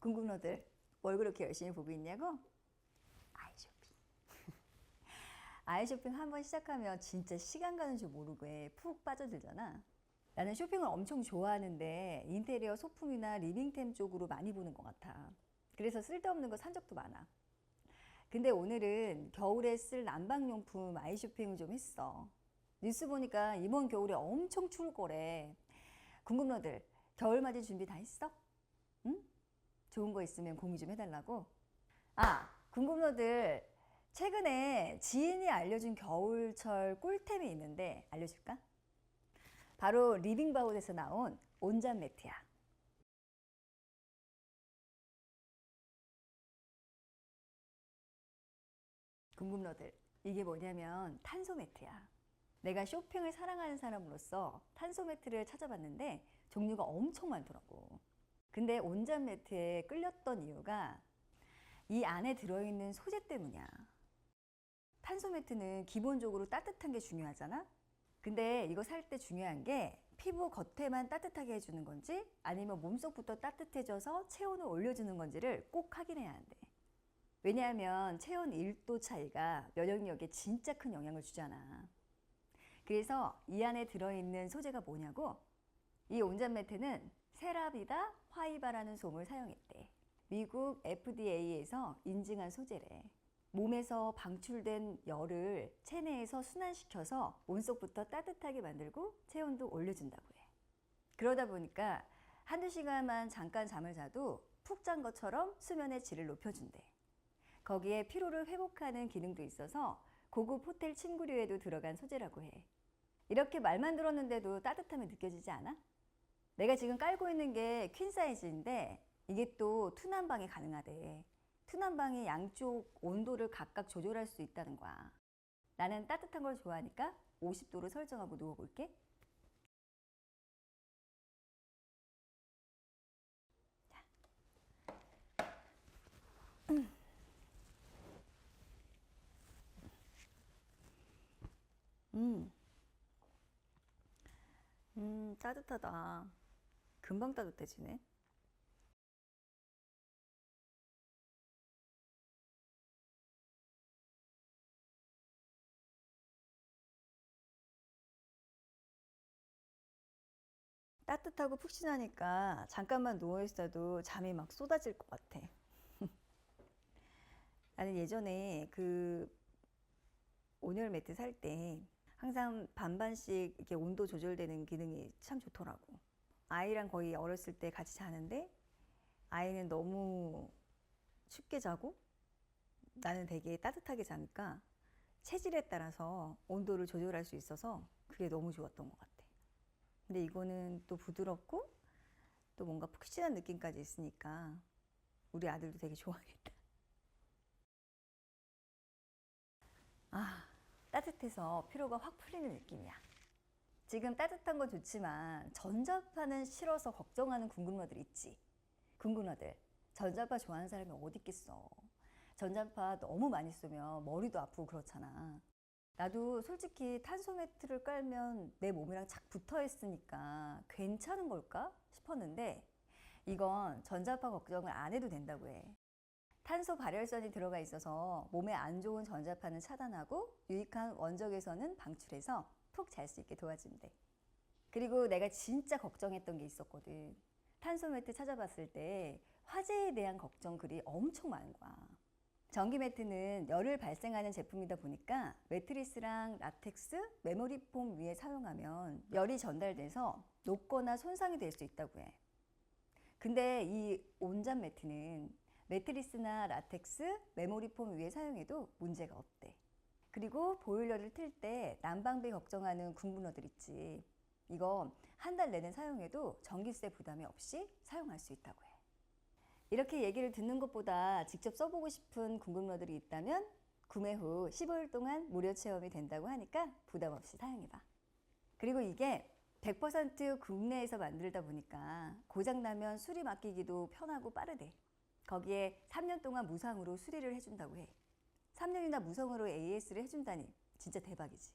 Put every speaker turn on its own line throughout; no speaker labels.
궁금러들 뭘 그렇게 열심히 보고 있냐고? 아이 쇼핑. 아이 쇼핑 한번 시작하면 진짜 시간 가는 줄 모르게 푹 빠져들잖아. 나는 쇼핑을 엄청 좋아하는데 인테리어 소품이나 리빙템 쪽으로 많이 보는 것 같아. 그래서 쓸데없는 거 산 적도 많아. 근데 오늘은 겨울에 쓸 난방용품 아이 쇼핑을 좀 했어. 뉴스 보니까 이번 겨울에 엄청 추울 거래. 궁금러들 겨울맞이 준비 다 했어? 응? 좋은 거 있으면 공유 좀 해달라고. 아, 궁금러들 최근에 지인이 알려준 겨울철 꿀템이 있는데 알려줄까? 바로 리빙바웃에서 나온 온잠 매트야. 궁금러들 이게 뭐냐면 탄소 매트야. 내가 쇼핑을 사랑하는 사람으로서 탄소 매트를 찾아봤는데 종류가 엄청 많더라고. 근데 온잠 매트에 끌렸던 이유가 이 안에 들어있는 소재 때문이야. 탄소 매트는 기본적으로 따뜻한 게 중요하잖아? 근데 이거 살 때 중요한 게 피부 겉에만 따뜻하게 해주는 건지 아니면 몸속부터 따뜻해져서 체온을 올려주는 건지를 꼭 확인해야 한대. 왜냐하면 체온 1도 차이가 면역력에 진짜 큰 영향을 주잖아. 그래서 이 안에 들어있는 소재가 뭐냐고? 이 온잠 매트는 세라비다 화이바라는 솜을 사용했대. 미국 FDA에서 인증한 소재래. 몸에서 방출된 열을 체내에서 순환시켜서 온속부터 따뜻하게 만들고 체온도 올려준다고 해. 그러다 보니까 한두 시간만 잠깐 잠을 자도 푹 잔 것처럼 수면의 질을 높여준대. 거기에 피로를 회복하는 기능도 있어서 고급 호텔 침구류에도 들어간 소재라고 해. 이렇게 말만 들었는데도 따뜻함이 느껴지지 않아? 내가 지금 깔고 있는 게 퀸 사이즈인데 이게 또 투난방이 가능하대. 투난방이 양쪽 온도를 각각 조절할 수 있다는 거야. 나는 따뜻한 걸 좋아하니까 50도로 설정하고 누워볼게. 자. 음. 음. 음, 따뜻하다. 금방 따뜻해지네. 따뜻하고 푹신하니까 잠깐만 누워있어도 잠이 막 쏟아질 것 같아. 나는 예전에 그 온열 매트 살 때 항상 반반씩 이렇게 온도 조절되는 기능이 참 좋더라고. 아이랑 거의 어렸을 때 같이 자는데 아이는 너무 춥게 자고 나는 되게 따뜻하게 자니까 체질에 따라서 온도를 조절할 수 있어서 그게 너무 좋았던 것 같아. 근데 이거는 또 부드럽고 또 뭔가 푹신한 느낌까지 있으니까 우리 아들도 되게 좋아하겠다. 아, 따뜻해서 피로가 확 풀리는 느낌이야. 지금 따뜻한 건 좋지만 전자파는 싫어서 걱정하는 궁금러들 있지. 궁금러들, 전자파 좋아하는 사람이 어디 있겠어. 전자파 너무 많이 쏘면 머리도 아프고 그렇잖아. 나도 솔직히 탄소 매트를 깔면 내 몸이랑 착 붙어 있으니까 괜찮은 걸까 싶었는데 이건 전자파 걱정을 안 해도 된다고 해. 탄소 발열선이 들어가 있어서 몸에 안 좋은 전자파는 차단하고 유익한 원적외선은 방출해서 푹 잘 수 있게 도와준대. 그리고 내가 진짜 걱정했던 게 있었거든. 탄소 매트 찾아봤을 때 화재에 대한 걱정 글이 엄청 많은 거야. 전기 매트는 열을 발생하는 제품이다 보니까 매트리스랑 라텍스, 메모리 폼 위에 사용하면 열이 전달돼서 녹거나 손상이 될 수 있다고 해. 근데 이 온잠 매트는 매트리스나 라텍스, 메모리 폼 위에 사용해도 문제가 없대. 그리고 보일러를 틀 때 난방비 걱정하는 궁금러들 있지. 이거 한 달 내내 사용해도 전기세 부담이 없이 사용할 수 있다고 해. 이렇게 얘기를 듣는 것보다 직접 써보고 싶은 궁금러들이 있다면 구매 후 15일 동안 무료 체험이 된다고 하니까 부담 없이 사용해봐. 그리고 이게 100% 국내에서 만들다 보니까 고장나면 수리 맡기기도 편하고 빠르대. 거기에 3년 동안 무상으로 수리를 해준다고 해. 3년이나 무상으로 AS를 해준다니 진짜 대박이지.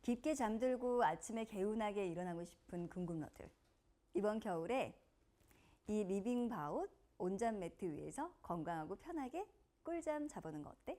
깊게 잠들고 아침에 개운하게 일어나고 싶은 궁금러들. 이번 겨울에 이 리빙 바웃 온잠 매트 위에서 건강하고 편하게 꿀잠 자보는 거 어때?